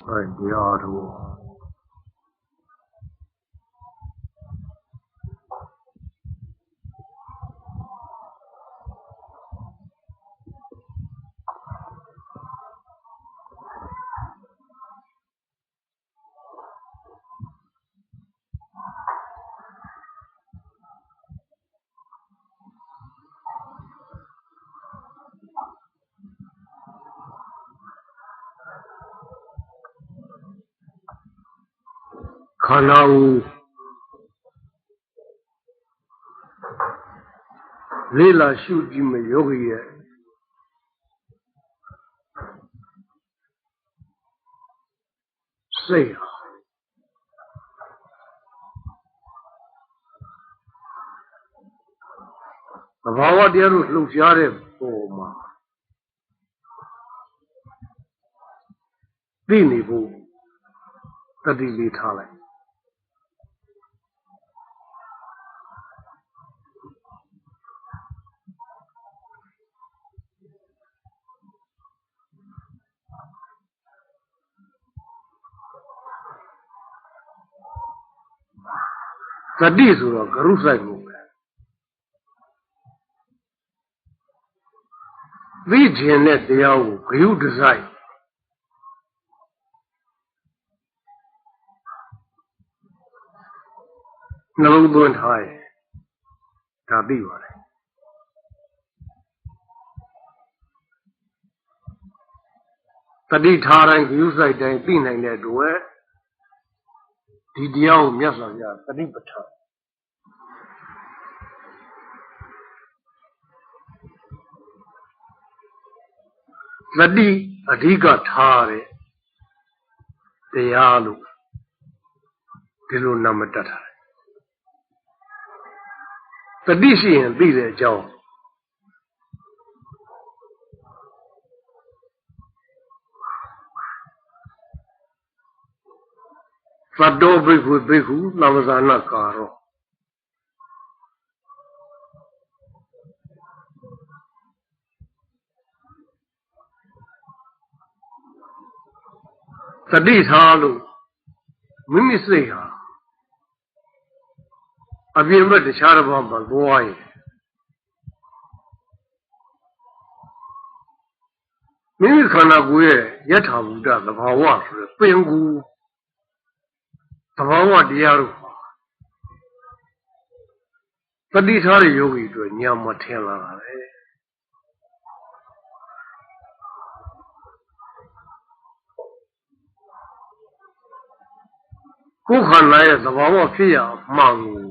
အဲတရားတော် ခန္ဓာကိုလေးလာရှုကြည့်မယောဂီရဲ့စိတ်ဟာသဘာဝတရားတို့လှုပ်ရှားတဲ့ပုံမှာသိနေဖို့တတိလေးထားလိုက် တတိဆိုတော့ဂရုစိုက်မှုပဲသိခြင်းတဲ့တရားကိုဂရုတစိုက်နှလုံးသွင်းထားရင်ဒါသိပါတယ်တတိထားတိုင်းဂရုစိုက်တိုင်းသိနိုင်တဲ့အတွက် ဒီတရားကိုမြတ်စွာဘုရားတတိပဋ္ဌာန်တတိအဓိကထားတဲ့တရားလို့ဒီလိုနာမတက်ထားတယ်တတိရှိရင်သိတဲ့အကြောင်း သတ္တောဘိက္ခုဘိက္ခုသမ္မဇာနာကာရောတတိထားလို့မိမိစိတ်ဟာအပြင်ဘက်တခြားတစ်ပါးမှာသွားရင်မိမိခန္ဓာကိုယ်ရဲ့ယထာဘုဒ္ဓသဘာဝဆိုတဲ့ပင်ကူ သဘာဝတရားတို့ဟာတတိထားတဲ့ယောဂီတို့ညာမထင်လာတာလေကိုယ်ခန္ဓာရဲ့သဘာဝဖြစ်ရအမှန်ကို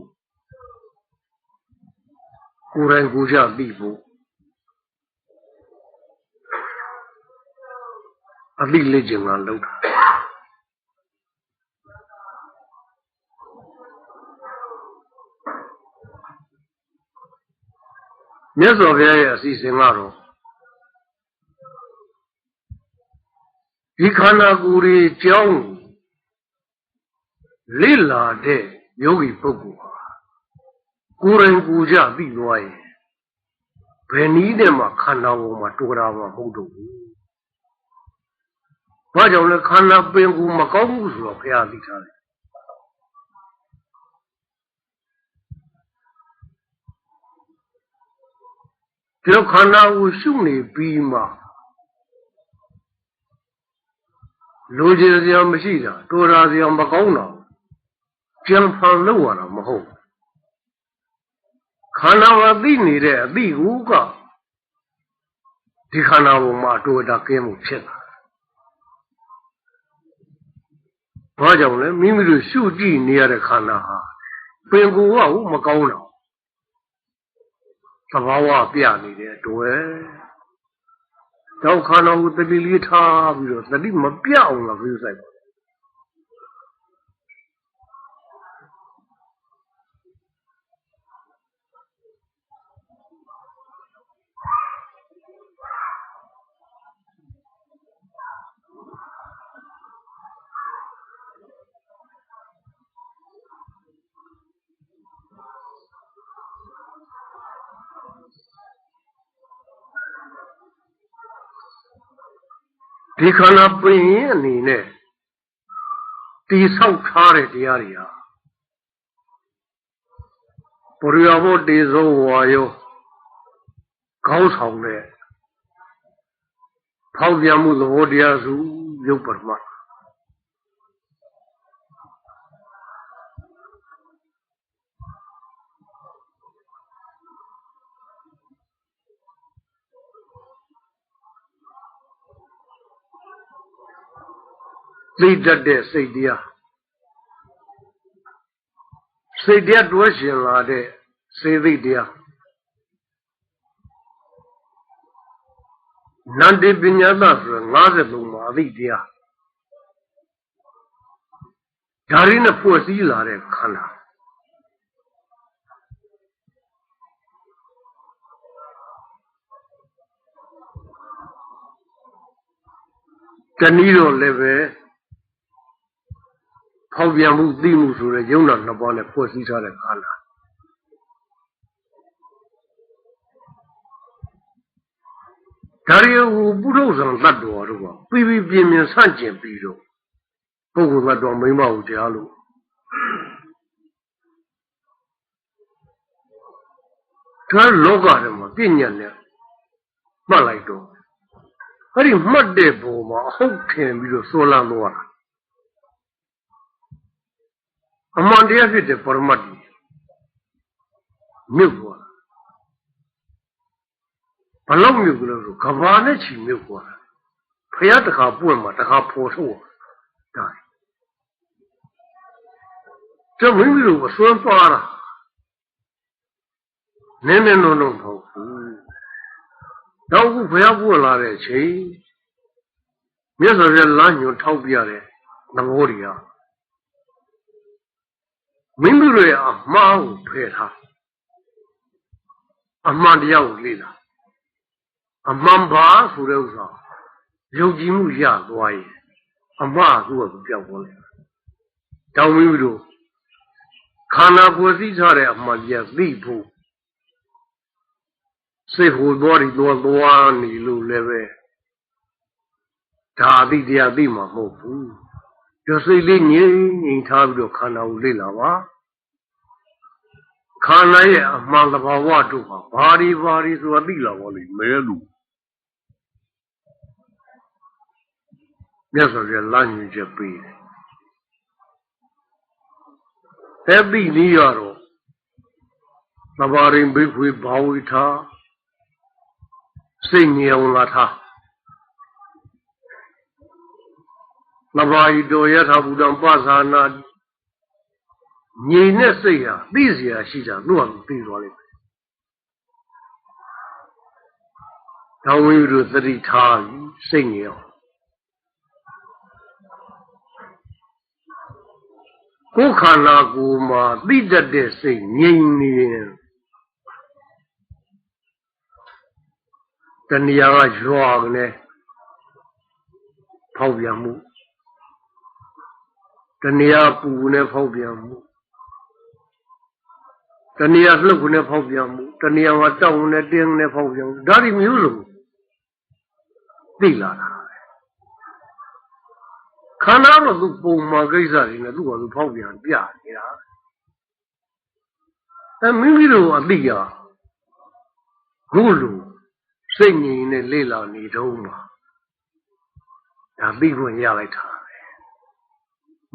ကိုယ်တိုင်ကိုယ်ကြသိဖို့အသိလက်ကျင်ကလောက်တာ မြတ်စွာဘုရားရဲ့အစီအစဉ်ကတော့ဒီခန္ဓာကိုယ်ကြီးကြောင်းလိလာတဲ့ယောဂီပုဂ္ဂိုလ်ဟာကိုယ်တိုင်ကိုယ်ကြသိသွားရင်ဘယ်နည်းနဲ့မှခန္ဓာပေါ်မှာတူတာမှမဟုတ်တော့ဘူး။ဘာကြောင့်လဲခန္ဓာပင်ကိုမကောင်းဘူးဆိုတော့ဘုရားသိထားတယ်။ ဒီခန္ဓာကိုရှုနေပြီးမှလိုချင်စရာမရှိတာတော်တာစရာမကောင်းတာပြန်ဖန်လို့ရတာမဟုတ်ခန္ဓာမှာသိနေတဲ့အသိကိုကဒီခန္ဓာပေါ်မှာတော်တာကင်းမှုဖြစ်လာဘာကြောင့်လဲမိမိတို့ရှုကြည့်နေရတဲ့ခန္ဓာဟာပင်ကိုယ်ကမကောင်းတော့ သဘာဝပြနေတဲ့အတွက်တော့ခန္ဓာကိုတတိလေးထားပြီးတော့တတိမပြအောင်လားပြုဆိုင်ပါ ဒီခန္ဓာပင်အနေနဲ့တိဆောက်ထားတဲ့တရားတွေဟာပရိယဘောတေဇောဝါယောခေါင်းဆောင်တဲ့ဖောက်ပြန်မှုသဘောတရားစုရုပ်ပရမတ် သိတတ်တဲ့စိတ်တရားစိတ်တရားတွဲရှင်လာတဲ့စေသိတရားနန္တိပညာသဆို53မှာအသိတရားဒါရင်းနဲ့ဖွဲ့စည်းလာတဲ့ခန္ဓာတနည်းတော့လည်းပဲ ဖောက်ပြန်မှုသိမှုဆိုတဲ့ယုံနာနှစ်ပါးနဲ့ဖွဲ့စည်းထားတဲ့ခန္ဓာဒါရီဟူပုရုဇံတတ်တော်တို့ကပြီးပြီးပြင်းပြင်းဆန့်ကျင်ပြီးတော့ပုဂ္ဂိုလ်တတ်တော်မိမဟုတ်တရားလို့ဒါလောကထဲမှာပြညာနဲ့မှတ်လိုက်တော့အဲ့ဒီမှတ်တဲ့ပုံမှာအဟုတ်ခင်ပြီးတော့စိုးလန်းသွားတာ အမှန်တရားဖြစ်တဲ့ပရမတ်ကြီးမြုပ်သွားဘလောက်မြုပ်ကြလို့ဆိုကဘာနဲ့ချီမြုပ်သွားဖះတခါပွင့်မှာတခါဖော်ထုတ်ဒါကျမင်းတို့အစွမ်းပါတာနည်းနည်းလုံးလုံးမဟုတ်ဘူးတော့ခုဖះပွင့်လာတဲ့အချိန်မြတ်စွာဘုရားလမ်းညွန်ထောက်ပြတဲ့သဘောတရား မိမိတို့ရဲ့အမှားကိုဖယ်ထားအမှန်တရားကိုလေ့လာအမှန်ပါဆိုတဲ့ဥစ္စာယုံကြည်မှုရသွားရင်အမှားသူ့ကိုပြောက်သွားတယ်တောင်းမိမိတို့ခန္ဓာကိုယ်သိထားတဲ့အမှန်တရားသိဖို့စိတ်ဟိုသွားပြီးသွားသွားနေလို့လည်းပဲဒါအတိတရားသိမှာမဟုတ်ဘူးကျစိတ်လေးငြိမ်ငြိမ်ထားပြီးတော့ခန္ဓာကိုလေ့လာပါ ခန္ဓာရဲ့အမှန်သဘာဝတို့ဟာဘာဒီဘာဒီဆိုတာသိလာပါလိမ့်မယ်လို့မြတ်စွာဘုရားလမ်းညွှန်ချက်ပေးတယ်။အဲ့ဒီနည်းရတော့သဘာရင်ဘိခွေဘာဝိထာစိတ်ငြိမ်အောင်လာထားသဘာယတောယထာဘုဒ္ဓံပသနာ ငြိမ်တဲ့စိတ်ဟာသိစရာရှိတာသူ့ဟာသူသိသွားလိမ့်မယ်။ဒါဝိရုသတိထားပြီးစိတ်ငြိမ်အောင်ကိုယ်ခန္ဓာကိုယ်မှာသိတတ်တဲ့စိတ်ငြိမ်နေရင်တဏှာကရွာကလေးဖောက်ပြန်မှုတဏှာပူနဲ့ဖောက်ပြန်မှု တဏှာလှုပ်နဲ့ဖောက်ပြန်မှုတဏှာမှာတောင်းနဲ့တင်းနဲ့ဖောက်ပြန်မှုဒါတွေမျိုးစုံသိလာတာခန္ဓာတော့သူပုံမှန်ကိစ္စတွေနဲ့သူ့ဟာသူဖောက်ပြန်ပြနေတာအဲမိမိတို့အသိရခုလိုစိတ်ငြိမ်နဲ့လေ့လာနေတော့မှာဒါသိခွင့်ရလိုက်တာပဲ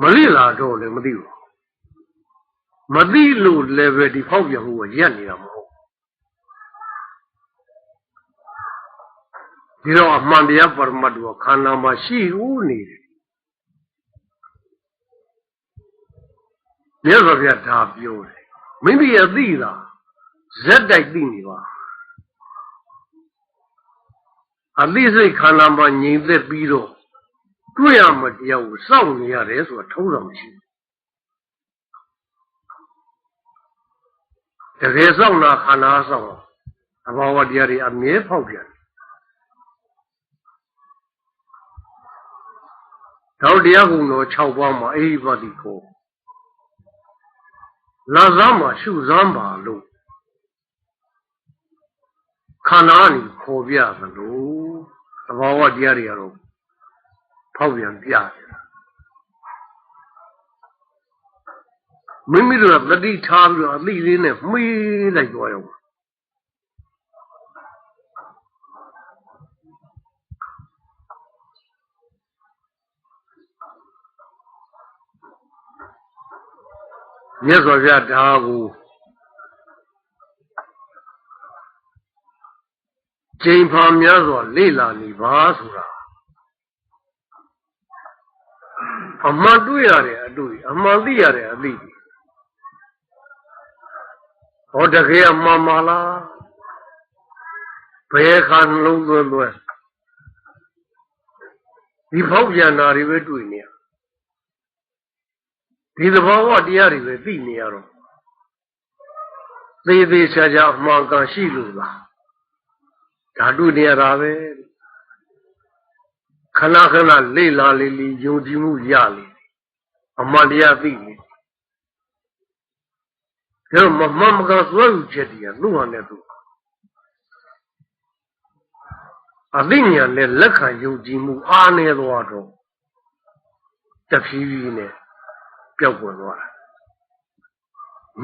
မလေ့လာတော့လည်းမသိဘူး မသိလို့လည်းပဲဒီဖောက်ပြန်မှုကရက်နေတာမဟုတ်ဒီတော့အမှန်တရားပရမတ်ကခန္ဓာမှာရှိဦးနေတယ်မြတ်စွာဘုရားဒါပြောတယ်မိမိရဲ့သိတာဇက်တိုက်သိနေပါအသိစိတ်ခန္ဓာမှာငြိမ်သက်ပြီးတော့တွေ့ရမတရားကိုစောင့်နေရတယ်ဆိုတာထုံးတော်မရှိဘူး တကယ်စောင့်တာခန္ဓာစောင့်အဘာဝတရားတွေအမြဲဖောက်ပြန်တော့တရားကုံတော်6ပါးမှာအိဟိပတိကိုလာစားမှာရှုစားပါလို့ခန္ဓာကနေခေါ်ပြသလိုသဘာဝတရားတွေကတော့ဖောက်ပြန်ပြတယ် မိမိတို့ကတတိထားပြီးတော့အသိလေးနဲ့မှီးလိုက်သွားရောမြတ်စွာဘုရားဒါကိုချိန်ဖန်များစွာလေ့လာနေပါဆိုတာအမှန်တွေ့ရတဲ့အတွေ့အမှန်သိရတဲ့အသိ ဟောတကယ်အမှန်မလားဘယ်ခါနှလုံးသွင်းသွင်းဒီဖောက်ပြန်တာတွေပဲတွေ့နေရဒီသဘောဝတရားတွေပဲသိနေရတော့သေးသေးချာချာအမှန်ကန်ရှိလို့လားဓာတုနေရတာပဲခဏခဏလေ့လာလေလေယုံကြည်မှုရလေအမှန်တရားသိနေ ဒါမမမကစွဲယူချက်တည်းကသူ့ဟာနဲ့သူအသိဉာဏ်နဲ့လက်ခံယုံကြည်မှုအားနေသွားတော့တဖြည်းဖြည်းနဲ့ပျောက်ကွယ်သွားတာ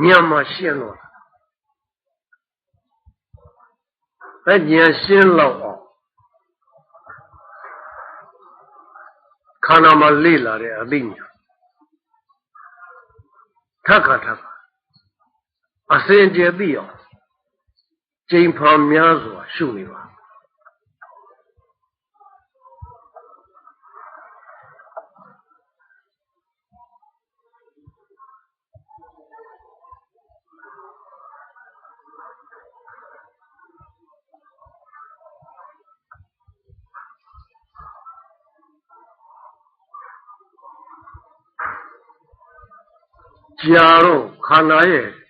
ဉာဏ်မှာရှင်းတော့အဲဉာဏ်ရှင်းလောက်အောင်ခန္ဓာမှာလေ့လာတဲ့အသိဉာဏ်ထက်ခါထက်ခါ အစဉ်ကျေသိအောင်ကျိန်ဖန်များစွာရှုနေပါကြာတော့ခန္ဓာရဲ့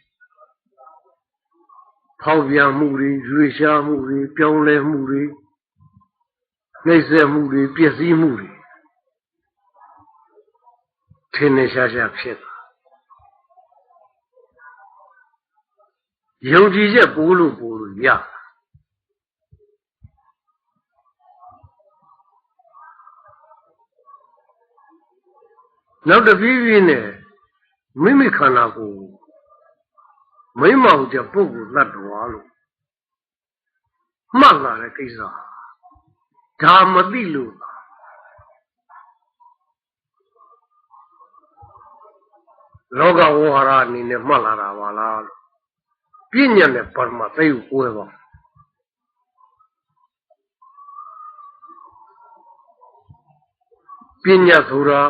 ဖောက်ပြန်မှုတွေရွေရှားမှုတွေပြောင်းလဲမှုတွေနှိမ့်ဆက်မှုတွေပျက်စီးမှုတွေထင်နေရှားရှားဖြစ်တာယုံကြည်ချက်ပိုးလို့ပိုးလို့ရနောက်တစ်ပြေးပြေးနဲ့မိမိခန္ဓာကိုယ် မိမောင်တဲ့ပုဂ္ဂိုလ်သတ္တဝါလို့မှတ်လာတဲ့ကိစ္စဒါမသိလို့လောကဝဟာရအနေနဲ့မှတ်လာတာပါလားလို့ပြဉ္ညာနဲ့ပရမသိကိုကိုယ်ပါပညာဆိုတာ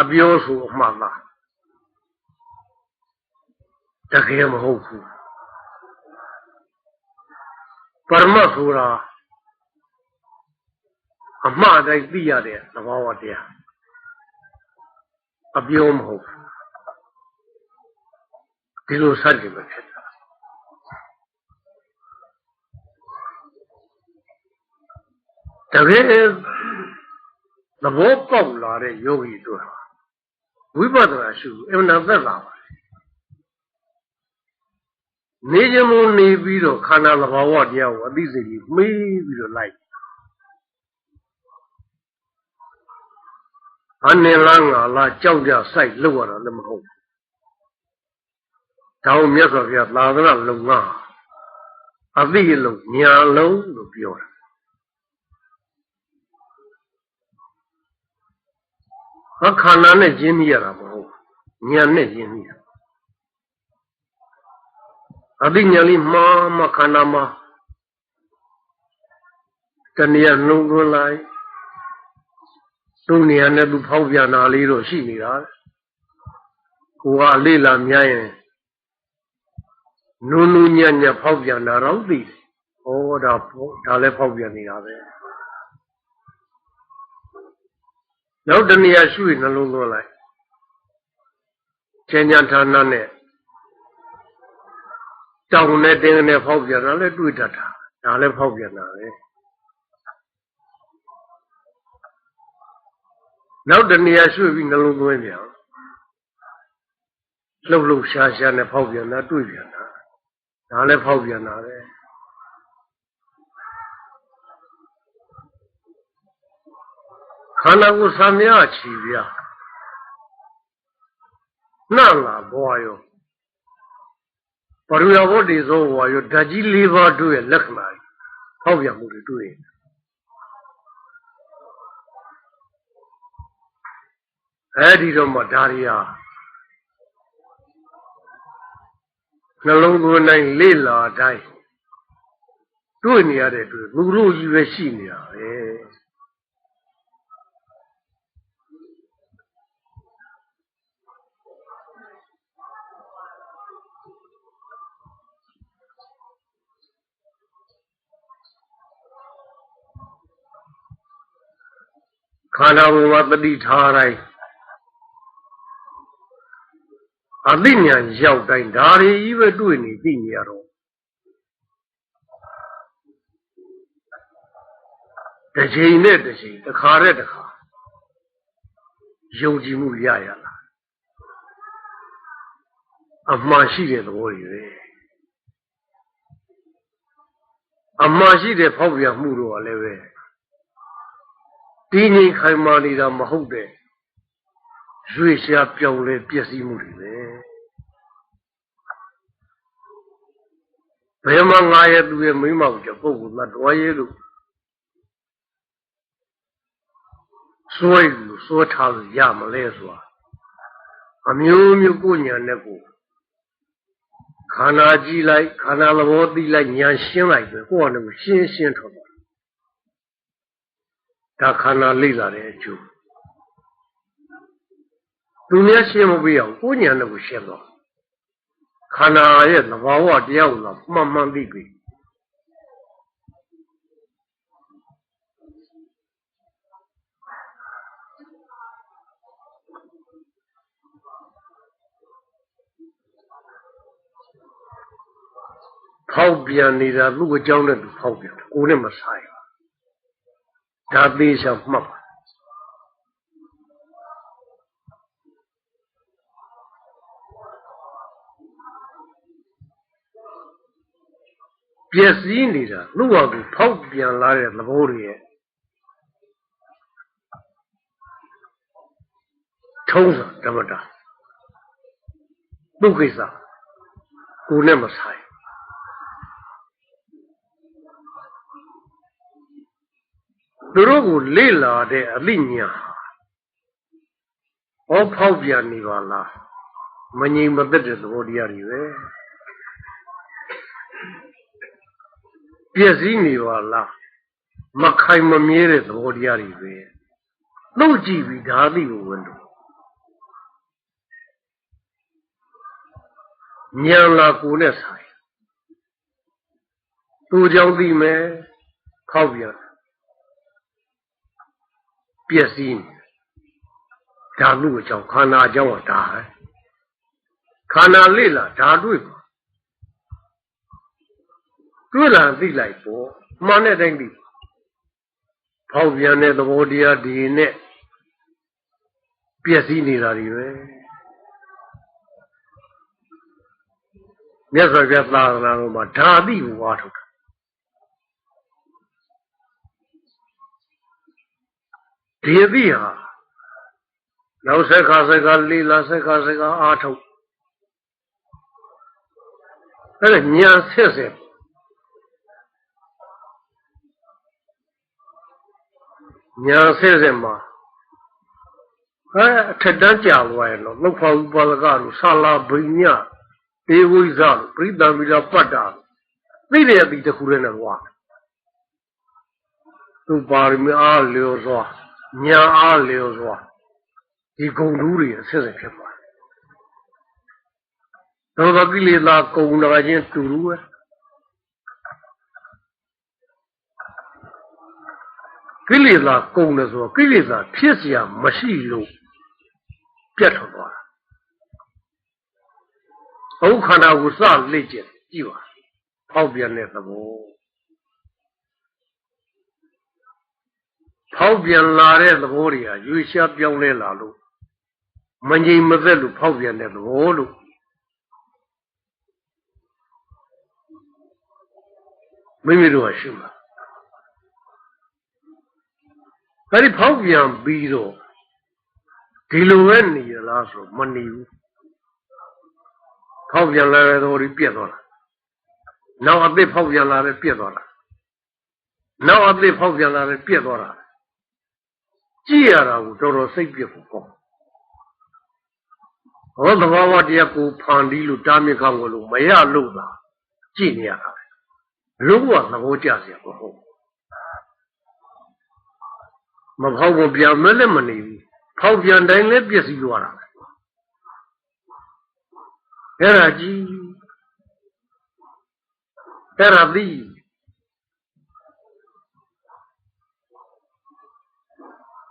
အပြောဆိုအမှန်လား တကယ်မဟုတ်ဘူးပရမတ်ဆိုတာအမှားတိုင်းသိရတဲ့သဘောဝတရားအပြောမဟုတ်ဘူးဒီလိုစัจကြမဖြစ်တာတကယ်သဘောပေါက်လာတဲ့ယောဂီတို့ဟာဝိပဿနာရှုအမှန်သက်သာပါ နေခြင်းမနေပြီးတော့ခန္ဓာသဘာဝတရားကိုအသိစိတ်ကြီးမေးပြီးတော့လိုက်အနေလားငါလားကြောက်ကြဆိုင်လောက်ရတာလည်းမဟုတ်ဘူး။ဒါကိုမြတ်စွာဘုရားသာသနာလုံငါအသိလုံးညာလုံးလို့ပြောတာ။ဟာခန္ဓာနဲ့ရင်းမိရတာမဟုတ်ဘူး။ညာနဲ့ရင်းမိတာ အသိဉာဏ်လေးမှားမှခန္ဓာမှာတဏှာနှုံသွင်းလိုက်သူ့နေရာနဲ့သူဖောက်ပြန်တာလေးတော့ရှိနေတာကိုကလေးလာများရင်နုံနုံညံ့ညံ့ဖောက်ပြန်တာတော့သိတယ်ဟောဒါဒါလည်းဖောက်ပြန်နေတာပဲနောက်တဏှာရှုရနှလုံးသွင်းလိုက်ဉာဏ်ဉာဏ်ဌာနနဲ့ တောင်နဲ့တင်းနဲ့ဖောက်ပြန်တာလည်းတွေ့တတ်တာဒါလည်းဖောက်ပြန်တာပဲနောက်တနေရာရွှေ့ပြီးနှလုံးသွင်းပြန်လှုပ်လှုပ်ရှားရှားနဲ့ဖောက်ပြန်တာတွေ့ပြန်တာဒါလည်းဖောက်ပြန်တာပဲခန္ဓာကိုယ်ဆံမြချီပြနှံ့လာဘွားရော ပရိယဝတ္တိသောဘွားရောဓာတ်ကြီး၄ပါးတို့ရဲ့လက္ခဏာကြီးဟောက်ပြန်မှုတွေတွေ့ရင်အဲဒီတော့မှဒါရီဟာနှလုံးသွင်းတိုင်းလေ့လာတိုင်းတွေ့နေရတဲ့အတွက်လူတို့ကြီးပဲရှိနေတာပဲ ခန္ဓာဘဝတတိထားတိုင်းအသိဉာဏ်ရောက်တိုင်းဒါတွေကြီးပဲတွေ့နေသိနေရတော့တစ်ချိန်နဲ့တစ်ချိန်တစ်ခါနဲ့တစ်ခါယုံကြည်မှုရရလားအမှန်ရှိတဲ့သဘောတွေပဲအမှန်ရှိတဲ့ဖောက်ပြန်မှုတော့လည်းပဲ တင်းငိမ်ခိုင်မာနေတာမဟုတ်တဲ့ရွေရှားပြောင်းလဲပျက်စီးမှုတွေပဲဘယ်မှာငါရဲ့သူရဲ့မိမကိုကြပုဂ္ဂိုလ်သတ္တဝါရဲ့လို့စွဲလို့စွဲထားလို့ရမလဲဆိုတာအမျိုးမျိုးကိုညာနဲ့ကိုခန္ဓာကြည့်လိုက်ခန္ဓာသဘောသိလိုက်ညာရှင်းလိုက်ပဲကိုယ်ကလည်းရှင်းရှင်းထွက်သွား ဒါခန္ဓာလိလာတဲ့အကျိုးသူများရှင်းမပြအောင်ကိုညာနဲ့ကိုရှင်းတော့ခန္ဓာရဲ့သဘာဝတရားကိုမှန်မှန်သိပြီဖောက်ပြန်နေတာသူ့အကြောင်းနဲ့သူဖောက်ပြန်ကိုယ်နဲ့မဆိုင် ဒါသေးချာမှတ်ပါပျက်စီးနေတာလူ့ဟာကိုဖောက်ပြန်လာတဲ့သဘောတွေရဲ့ထုံးစံဓမ္မတာသူ့ကိစ္စကိုယ်နဲ့မဆိုင် သူတို့ကိုလေ့လာတဲ့အလိညာဟောဖောက်ပြန်နေပါလားမငြိမ်မသက်တဲ့သဘောတရားတွေပဲပြည့်စည်နေပါလားမခိုင်မမြဲတဲ့သဘောတရားတွေပဲနှုတ်ကြည့်ပြီးဓာတိကိုဝင်တော့ဉာဏ်လာကိုနဲ့ဆိုင်သူကြောင့်သိမယ်ဖောက်ပြန် ပျက်စီးနေဓာတုအကြောင်းခန္ဓာအကြောင်းကဒါပဲခန္ဓာလေ့လာဓာတွေ့ပါတွေ့လာသိလိုက်ပေါ့မှန်တဲ့တိုင်းသိဖောက်ပြန်တဲ့သဘောတရားဒီနဲ့ပျက်စီးနေတာတွေပဲမြတ်စွာဘုရားသာသနာတော်မှာဓာတိကိုဝါထုတ်တာ ဒီအသည့်ဟာနောက်ဆက်ခါဆက်ခါလေးလာဆက်ခါဆက်ခါအားထုတ်အဲ့ဒါညာဆက်ဆက်ညာဆက်ဆက်မှာအဲအထက်တန်းကြာသွားရင်တော့လောက်ဖောက်ပါလကလို့ဆာလာဘိညဧဝိဇလို့ပရိသံမီလာပတ္တာသိတဲ့အတိတစ်ခုတည်းနဲ့ကွာသူပါရမီအားလျော်စွာ ညာအားလျော်စွာဒီဂုံတူးတွေအဆက်ဆက်ဖြစ်သွားတယ်သောကိလေသာကုံနာခြင်းတူတူပဲကိလေသာကုံတယ်ဆိုတော့ကိလေသာဖြစ်เสียမရှိလို့ပြတ်ထွက်သွားတာဘုခန္ဓာကိုစလေ့ကျင့်ကြည့်ပါဖောက်ပြန်တဲ့သဘော ဖောက်ပြန်လာတဲ့သဘောတွေဟာရွေရှားပြောင်းလဲလာလို့မငြိမ်မသက်လို့ဖောက်ပြန်တဲ့သဘောလို့မိမိတို့ကရှိမှာဒါဒီဖောက်ပြန်ပြီးတော့ဒီလိုပဲနေရလားဆိုမနေဘူးဖောက်ပြန်လာတဲ့သဘောကြီးပြက်သွားတာနောက်အသစ်ဖောက်ပြန်လာတဲ့ပြက်သွားတာနောက်အသစ်ဖောက်ပြန်လာတဲ့ပြက်သွားတာ ကြည့်ရတာကိုတော်တော်စိတ်ပြက်ဖို့ပေါ့ဟောသဘာဝတရားကိုဖန်ပြီးလို့တားမြစ်ကောင်းလို့မရလို့သာကြည့်နေရတာလို့ကသဘောကျစရာမဟုတ်မဖောက်ဖို့ပြန်မလည်းမနေဘူးဖောက်ပြန်တိုင်းလည်းပြည့်စည်သွားတာအဲ့ဒါကြီးအဲ့ဒါသိ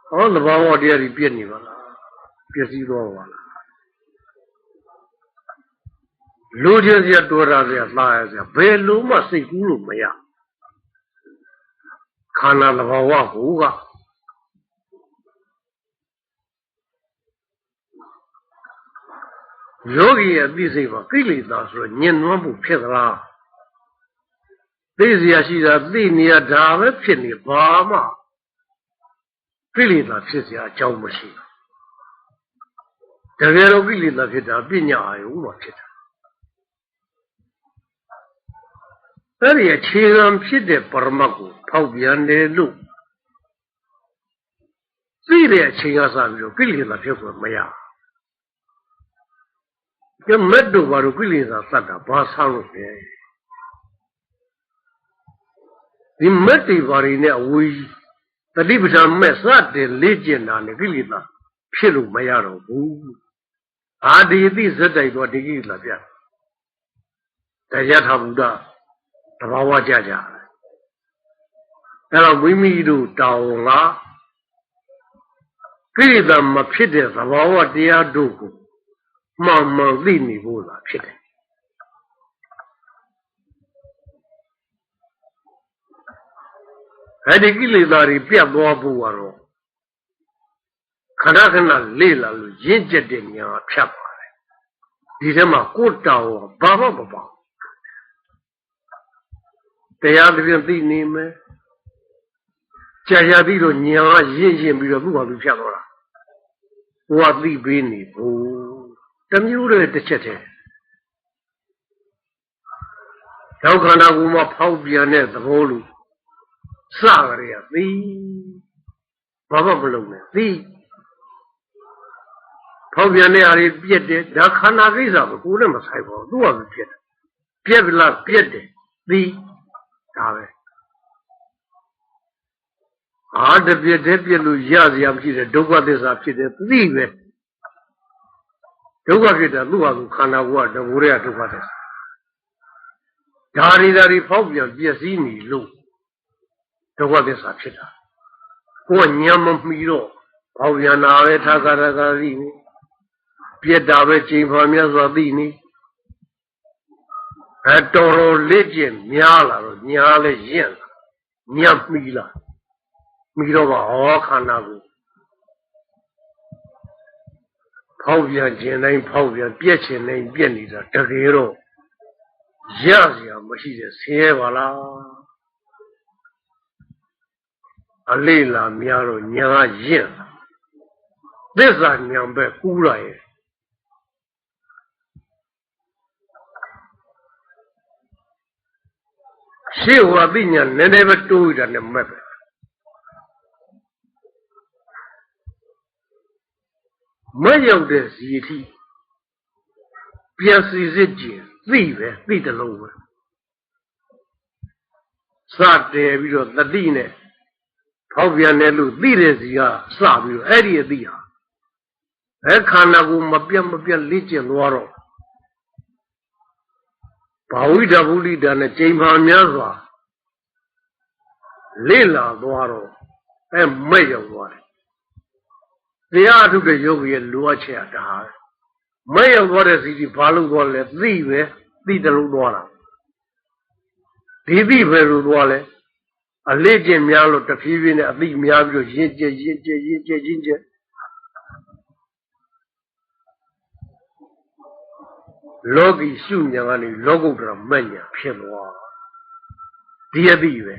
ဟောသဘာဝတရားကြီးပြည့်နေပါလားပြည့်စည်သွားပါလားလူချင်းစရာတော်တာစရာလှရစရာဘယ်လိုမှစိတ်ကူးလို့မရခန္ဓာသဘာဝကိုကယောဂီရဲ့အသိစိတ်ပါကိလေသာဆိုတော့ညင်နွမ်းမှုဖြစ်သလားသိစရာရှိတာသိနေရဒါပဲဖြစ်နေဘာမှ ကိလေသာဖြစ်စရာအကြောင်းမရှိဘူးတကယ်တော့ကိလေသာဖြစ်တာပညာအယုံမှဖြစ်တာအဲ့ဒီအခြေခံဖြစ်တဲ့ပရမတ်ကိုဖောက်ပြန်တယ်လို့သိတဲ့အချိန်ကစပြီးတော့ကိလေသာဖြစ်ဖို့မရဘူးကမတ်တို့ဘာလို့ကိလေသာသတ်တာဘာဆောက်လို့လဲဒီမတ်တွေဘာတွေနဲ့အဝေး တတိပဌာန်မဲ့စတဲ့လေ့ကျင့်တာနဲ့ကိလေသာဖြစ်လို့မရတော့ဘူးအာဒီတိဇက်တိုက်တော့ဒီကိလေသာပြတရားထာဘုရားတဘာဝကြကြအဲ့တော့မိမိတို့တောင်းကကိလေသာမဖြစ်တဲ့သဘာဝတရားတို့ကိုမှန်မှန်သိနေဖို့သာဖြစ်တယ် အဲ့ဒီကိလေသာတွေပြတ်သွားဖို့ကတော့ခဏခဏလေ့လာလို့ရင့်ကျက်တဲ့ဉာဏ်ဖြတ်ပါတယ်ဒီထဲမှာကိုယ်တောင်းဘာမှမပေါ့တရားသဖြင့်သိနေမယ်ကြာကြာပြီးတော့ညာရင့်ရင်ပြီးတော့သူ့ဘာသူဖြတ်သွားတာဟိုကသိပေးနေဘူးတမျိုးတည်းတစ်ချက်တည်းရောက်ခန္ဓာကိုယ်မှာဖောက်ပြန်တဲ့သဘောလို့ စကြရသိဘာမှမလုပ်နဲ့သိဖောက်ပြန်တဲ့အားတွေပြက်တယ်ဒါခန္ဓာကိစ္စပဲကိုယ်နဲ့မဆိုင်ပါဘူးသူ့ဟာသူပြက်တယ်ပြက်ပလားပြက်တယ်သိဒါပဲအာတပြည့်တည်းပြည့်လို့ရစရာမရှိတဲ့ဒုက္ခသစ္စာဖြစ်တယ်သိပဲဒုက္ခဖြစ်တာသူ့ဟာသူခန္ဓာကိုယ်ကတဘူရဲဒုက္ခသစ္စာဒါရီဒါရီဖောက်ပြန်ပြည့်စည်နေလို့ ဒုက္ခသစ္စာဖြစ်တာကိုယ်ညံမမီတော့ဖောက်ပြန်တာပဲထာကရကသိနေပြက်တာပဲချိန်ဖော်မြတ်စွာသိနေအဲတော်တော်လက်ကျင်များလာတော့ညားလဲရင့်လာညံ့မီလာမီတော့ပါဟောခန္ဓာကိုဖောက်ပြန်ခြင်းတိုင်းဖောက်ပြန်ပြက်ခြင်းတိုင်းပြက်နေတာတကယ်တော့ရစရာမရှိတဲ့ဆင်းရဲပါလား အလေးလာများတော့ညာရင့်လာသစ္စာညာပဲကူးရရဲ့ရှေ့ဟောသိညာနည်းနည်းပဲတိုးရတာနဲ့မက်ပဲမရောက်တဲ့ဇီတိပြန်စီစစ်ကြည့်သိပဲသိတလုံးပဲစတယ်ပြီးတော့တတိနဲ့ ဖောက်ပြန်တယ်လို့သိတဲ့စီကစပြီးတော့အဲ့ဒီအသိဟာအဲခန္ဓာကိုမပြတ်မပြတ်လေ့ကျင့်သွားတော့ဘာဝိတဗုလိတာနဲ့ချိန်ပါများစွာလေ့လာသွားတော့အဲမဲ့ရောက်သွားတယ်တရားအထုတဲ့ယောဂီရဲ့လိုအပ်ချက်ကဒါမဲ့ရောက်သွားတဲ့စီကြီးဘာလို့သွားလဲသိပဲသိတယ်လို့သွားတာဒီသိပဲလို့သွားလဲ အလေးကျင့်များလို့တဖြည်းဖြည်းနဲ့အသိများပြီးတော့ရင့်ကျက်ရင့်ကျက်ရင့်ကျက်ရင့်ကျက်လောကီရှုညာကနေလောကုတ္တရာမညာဖြစ်သွားဒီအသိပဲ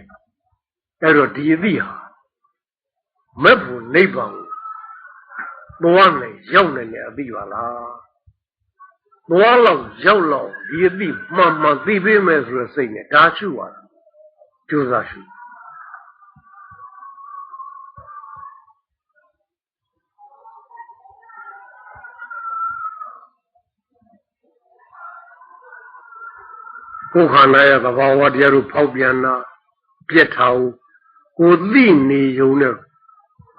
အဲ့တော့ဒီအသိဟာမက်ဖို့နိဗ္ဗာန်ကိုသွားမယ်ရောက်နိုင်တဲ့အသိပါလားသွားလောက်ရောက်လောက်ဒီအသိမှန်မှန်သိပေးမယ်ဆိုတဲ့စိတ်နဲ့ဒါရှုရတာကြိုးစားရှု ကိုယ်ခန္ဓာရဲ့သဘာဝတရားတို့ဖောက်ပြန်တာပြက်ထားဦးကိုသိနေုံနဲ့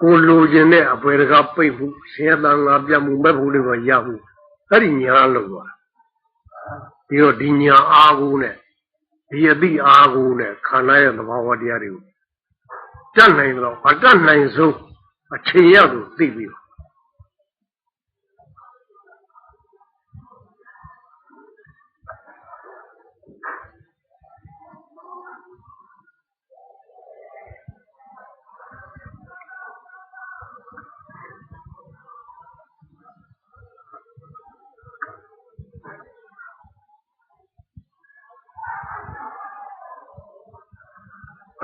ကိုလိုချင်တဲ့အပေတကားပိတ်မှုဆင်းရဲတန်ငါပြတ်မှုမဲ့ဖို့လေးတော့ရမှုအဲ့ဒီညာလို့ပါပြီးတော့ဒီညာအားကိုနဲ့ဒီအတိအားကိုနဲ့ခန္ဓာရဲ့သဘာဝတရားတွေကိုတတ်နိုင်တော့အတတ်နိုင်ဆုံးအချိန်ရောက်လို့သိပြီးပါ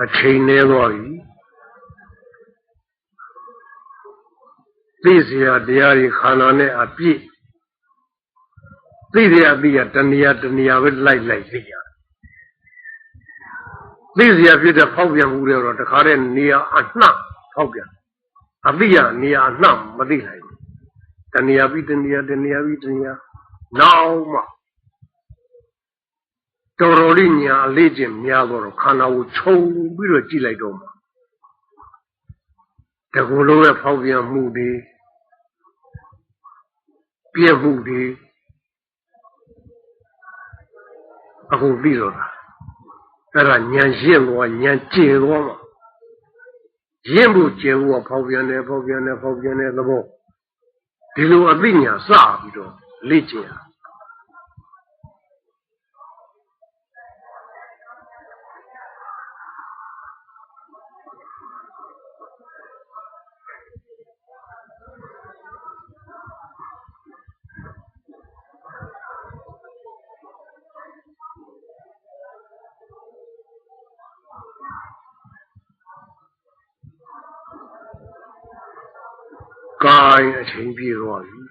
အချိန်နေသွားပြီသိစရာတရားတွေခန္ဓာနဲ့အပြည့်သိစရာသိရတဏှာတဏှာပဲလိုက်လိုက်သိရသိစရာဖြစ်တဲ့ဖောက်ပြန်မှုတွေတော့တခါတည်းနေရာအနှံ့ဖောက်ပြန်အပြည့်နေရာအနှံ့မသိနိုင်ဘူးတဏှာပြီးတဏှာတဏှာပြီးတဏှာနောက်မှ တော်တော်လေးညာအလေးကျင့်များတော့ခန္ဓာကိုခြုံပြီးတော့ကြည့်လိုက်တော့မှတကူလုံးရဲ့ဖောက်ပြန်မှုတွေပြည့်မှုတွေအခုပြီးတော့တာအဲ့ဒါညာရှင်းသွားညာကျေသွားမှာရင့်ဖို့ကျေဖို့ဖောက်ပြန်တယ်ဖောက်ပြန်တယ်ဖောက်ပြန်တဲ့သဘောဒီလိုအသိညာစပြီးတော့လေ့ကျင့်ရ ကိုင်းအချိန်ပြေသွားပြီ